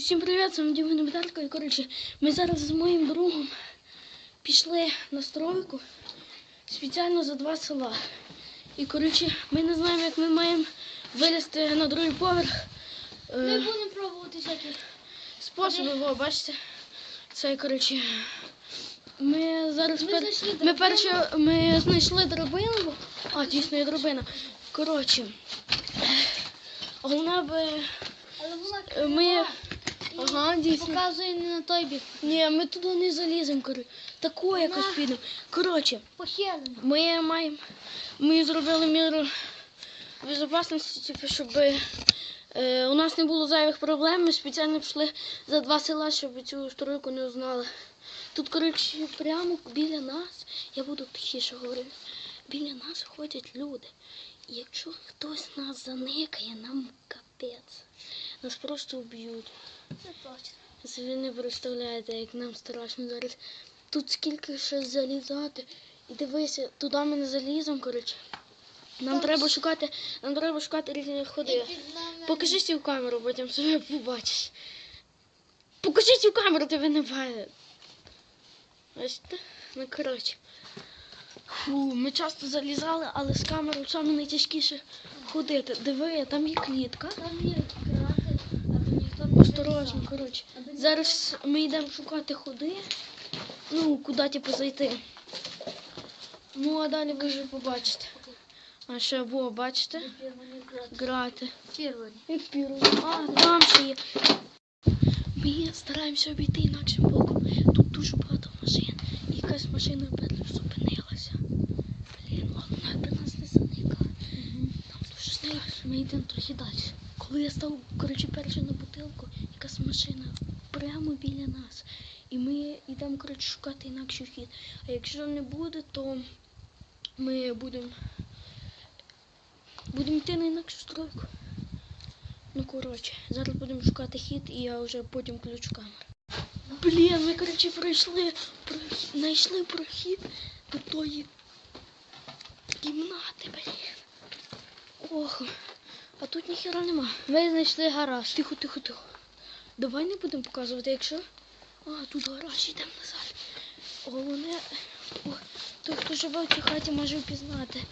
Всім привіт, з вами Діма Небедарко. І коротше, ми зараз з моїм другом пішли на стройку спеціально за два села. І коротше, ми не знаємо, як ми маємо вилізти на другий поверх. Ми Е, будемо пробувати всякі. способи, во, бачите. Це коротше. Ми зараз Ми пер... знайшли ми перше ми знайшли драбину. А, дійсно є драбина. Коротше. Головне би. Е, Ми. Ага, дійсно. показує не на той бік. Ні, ми туди не заліземо, коротше. Тако якось підемо. Коротше, Похилено. ми маємо. Ми зробили міру безпечності, типу, щоб е, у нас не було зайвих проблем. Ми спеціально пішли за два села, щоб цю стройку не узнали. Тут, коротше, прямо біля нас, я буду тихіше говорити, біля нас ходять люди. І якщо хтось нас заникає, нам капець. Нас просто вб'ють. Це точно. Ви не представляєте, як нам страшно зараз. Тут скільки ще залізати. І дивися, туди ми не заліземо, коротше. Нам треба шукати, нам треба шукати різні ходи. Покажи цю камеру, потім себе побачиш. Покажи цю камеру, тебе не бачить. Ось так. Ну коротше. Фу, ми часто залізали, але з камерою саме найтяжкіше ходити. Диви, там є клітка. Там є не Осторожно, коротше. Зараз ми йдемо шукати ходи. Ну, куди типу зайти. Ну, а далі ви вже побачите. А ще во, бачите? Грати. Піру. А, там ще є. Ми стараємося обійти інакшим боком. Тут дуже багато машин. І якась машина перша зупинилася. Блін, головне, аби нас не заникала. Нам дуже страшно. Ми йдемо трохи далі. Коли я став, коротше, перший на бутилку, якась машина прямо біля нас. І ми йдемо, коротше, шукати інакший хід. А якщо не буде, то ми будемо будемо йти на інакшу стройку. Ну, коротше, зараз будемо шукати хід і я вже потім включу камеру. Блін, ми, коротше, пройшли, знайшли прохід до тої кімнати, блін. Ох, а тут ніхера нема. Ми знайшли гараж. Тихо, тихо, тихо. Давай не будемо показувати, якщо. А, тут гараж, йдемо назад. Головне, о, той, хто живе в цій хаті, може впізнати.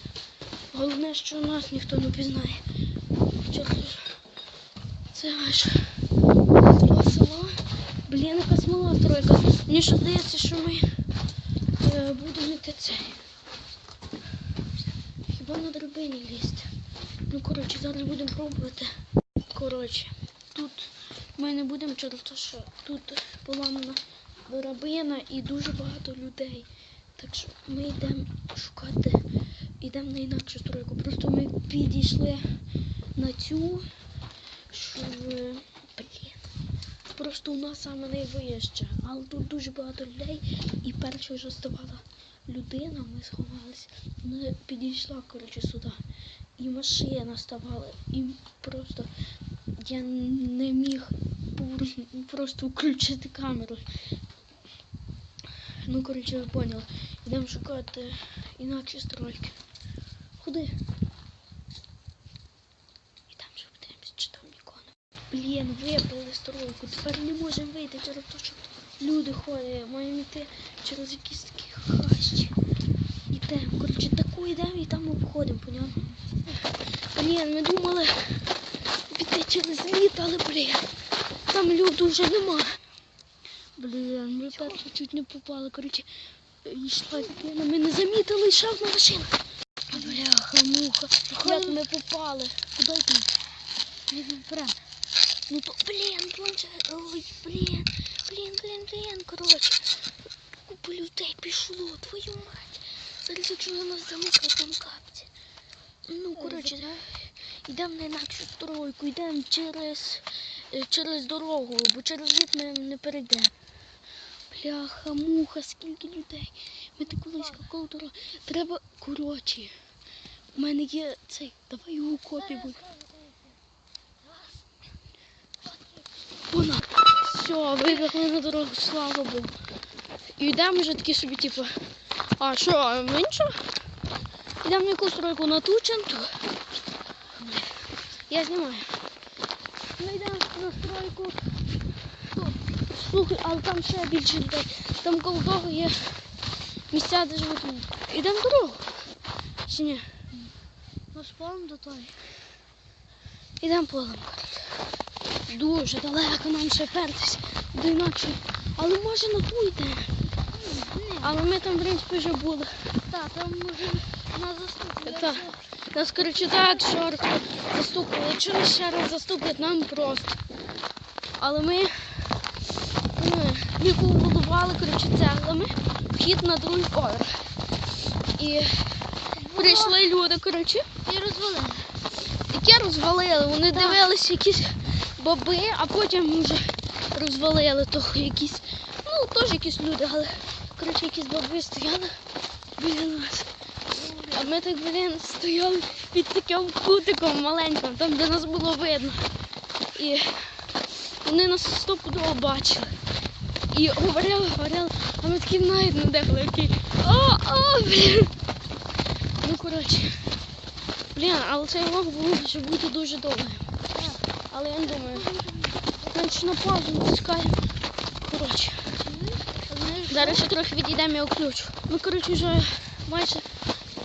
Головне, що нас ніхто не впізнає. Це аж два села. Блін, яка смола стройка. Мені ще здається, що ми е, будемо йти цей. Хіба на драбині лізти? Ну, коротше, зараз будемо пробувати. Коротше, тут ми не будемо через те, що тут поламана драбина і дуже багато людей. Так що ми йдемо шукати, йдемо на інакшу стройку. Просто ми підійшли на цю, щоб. Блін. Просто у нас саме найвище. Але тут дуже багато людей. І перша вже ставала людина, ми сховалися. Вона підійшла, коротше, сюди. І машина ставала. І просто я не міг просто включити камеру. Ну, коротше, ви поняли. Йдемо шукати інакші стройки. Куди? Блін, випали стройку. Тепер не можемо вийти через те, що люди ходять. Маємо йти через якісь такі хащі. Йдемо. Коротше, таку йдемо і там обходимо, поняв? Блін, ми думали піти через літ, але блін, там люду вже нема. Блін, ми перше чуть не попали. Коротше, йшла людина, ми не замітили, йшла одна машина. Бляха, муха. Як ми попали? Куди? Ми прям. Ну то, блін, планшет, ой, блін, блін, блін, блін, коротше. Купа людей пішло, твою мать. Зараз якщо на нас замикає, там капці. Ну, коротше, йдемо на інакшу стройку, йдемо через, е, через дорогу, бо через літ ми не перейдемо. Бляха, муха, скільки людей. Ми так близько коло дороги. Треба, коротше. У мене є цей, давай його копі буде. Вона. Все, вибігли на дорогу, слава Богу. І йдемо вже такі собі, типу. А що, нічого? Йдемо на яку стройку на ту чи на ту? Я знімаю. Ми йдемо на стройку Слухай, але там ще більше людей. Там коло того є місця, де живуть люди. Ідемо дорогу. Чи ні? Ну, спалим до той. Ідемо полем. Дуже далеко нам ще пертись до інакшої. Але може на ту йдемо. Але ми там, в принципі, вже були. Так, там може нас заступити. Так. Нас, коротше, так шорстко застукали. Якщо нас ще раз заступлять, нам просто. Але ми, ми, ми побудували, коротше, цеглами вхід на другий поверх. І прийшли люди, коротше, І розвалили. які розвалили. Вони Так. дивилися якісь баби, а потім вже розвалили того якісь, ну, теж якісь люди, але коротше якісь баби стояли біля нас. А ми так, блін, стояли під таким кутиком маленьким, там, де нас було видно. І вони нас стопудово бачили. І говорили, говорили, а ми такі навіть не дихали, такі о, о, блін. Ну, коротше. Блін, але цей влог може бути дуже довгим. Але я не думаю. Значить на паузу натискаємо. Коротше. Зараз ще трохи відійдемо я включу. Ми, коротше, вже майже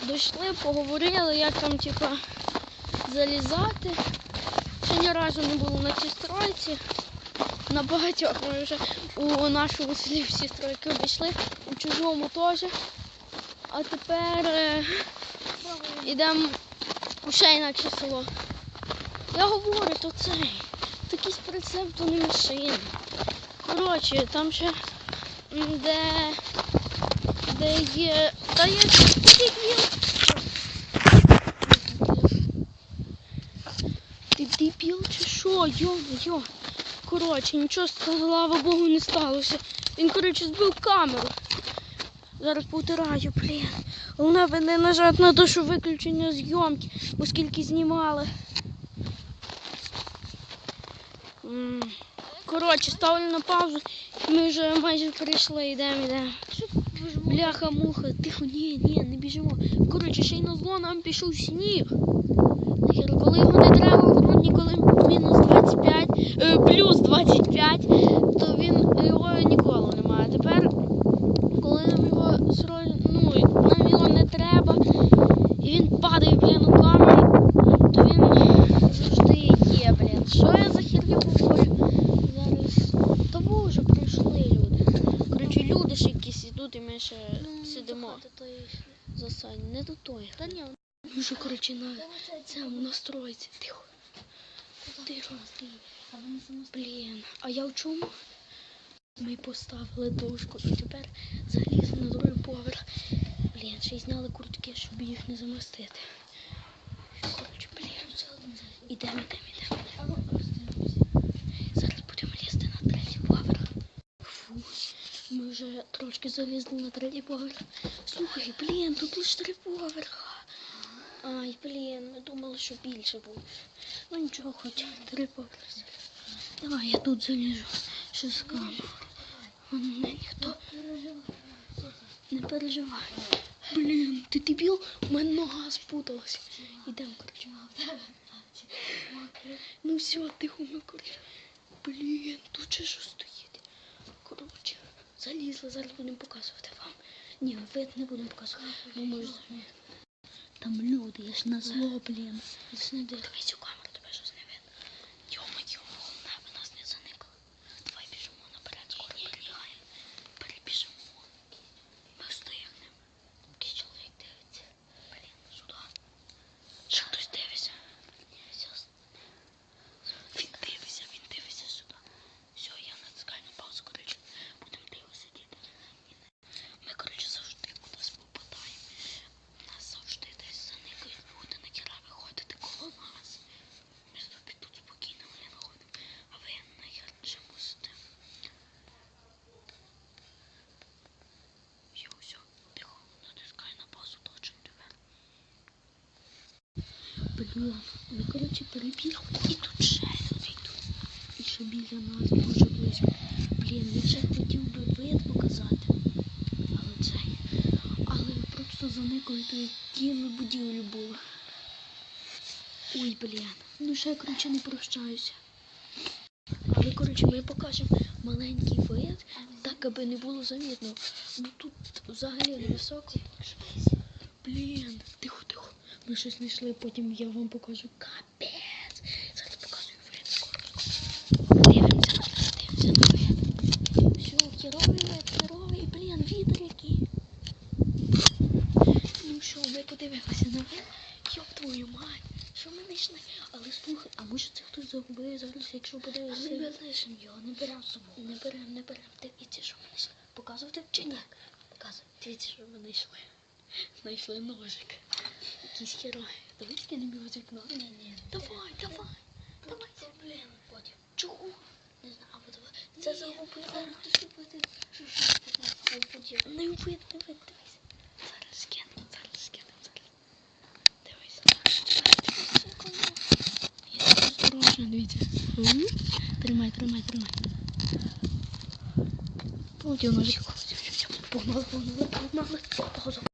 дійшли, поговорили, як там, типа, залізати. Ще ні разу не було на цій стройці. На багатьох ми вже у нашому селі всі стройки обійшли, у чужому теж. А тепер е, йдемо у ще інакше село. Я говорю, то цей. Такий прицеп, то не машина. Коротше, там ще де, де є. Та є. Ти дебіл чи що? Йо-йо. Коротше, нічого слава Богу не сталося. Він, коротше, збив камеру. Зараз повтираю, блін. Головне ви не нажати на душу виключення зйомки, оскільки знімали. Коротше, ставлю на паузу. Ми вже майже прийшли, йдемо, йдемо. Бляха, муха, тихо, ні, ні, не біжимо. Коротше, ще й на зло нам пішов сніг. Нахер, коли його не треба в грудні, коли мінус 25, е, плюс 25, то він його ніколи немає. Тепер, коли нам його сро- ну, нам його не треба, і він падає, блін, у камеру, то він завжди є, блін. Що я за херню говорю? Зараз. Та боже, прийшли люди. Коротше, люди ж якісь ідуть, і ми ще сидимо. Не до тої. Та ні, вже, коротше, на цьому настроїться. Тихо. Тихо. Блін, а я в чому? Ми поставили дошку і тепер залізли на другий поверх. Блін, ще й зняли куртки, щоб їх не замостити. Коротше, блін. Ідемо, ідемо, ідемо. Зараз будемо лізти на третій поверх. Фу, ми вже трошки залізли на третій поверх. Слухай, блін, тут лише три поверха. Ай, блін, ми думали, що більше буде. Ну нічого, хоч три поверхи. Давай я тут заліжу. Що. Вон мене ніхто не переживай. Блін, ти дебіл? У мене нога спуталась. Ідемо, коротше. Ну все, тихо, ми коротше. Блін, тут ще що залізли, зараз будемо показувати вам. Ні, вид не будемо показувати. Бо може Там люди, я ж на зло, блін. Дивись у камеру, тебе щось не видно. Йо-моє, головне, ви нас не заникли. Давай біжимо наперед, скоро перебігаємо. Перебіжимо. Ми встигнемо. Який чоловік дивиться. Блін, сюди. Що хтось дивиться? Щас. Він дивиться, він дивиться сюди. Все, я натискаю на паузу, коротше. Будемо тихо сидіти. І не- Ми, коротше, завжди кудись попадаємо. Нас завжди десь заникають люди, на кіра виходити коло нас. Ми собі тут спокійно блін, ходимо, а ви нахер ще мусите. Все, все, тихо, натискай на паузу, точно тебе. Ми, коротше, перебігли, і тут ще люди йдуть. І ще біля нас дуже близько. Блін, я ще хотів би вид показати. Але цей. Але ви просто заникали, то які ми будівлі були. Ой, блін. Ну ще я, коротше, не прощаюся. Але, коротше, ми покажемо маленький вид, так аби не було замітно. Ну тут взагалі невисоко. Блін, тихо, тихо. Ми щось знайшли, потім я вам покажу. Капець. Зараз показую скоро. Дивимося дивимося. Все, херовий вид, херовий, блін, вітер який. Ну що, ми подивилися на вид. Йоп твою мать, що ми знайшли? Але слухай, а може це хтось загубив зараз, якщо подивитися? Ми залишимо його, не беремо з собою. Не беремо, не беремо. Дивіться, що ми знайшли. Показувати чи ні? Показуй. Дивіться, що ми знайшли. Знайшли ножик. Якийсь герой. Давай скинемо його з вікна. Ні, ні. Давай, давай. Давай. Проблеми потім. Чого? Не знаю, або давай. Це Ні, загубили. але хтось купити, що щось таке подібне. Не вбити, не вбити, дивись. Зараз скину, зараз скину, зараз. Дивись. Я осторожно, дивіться. М? Тримай, тримай, тримай. Полетів ножик. Погнали, погнали, погнали. Погнали.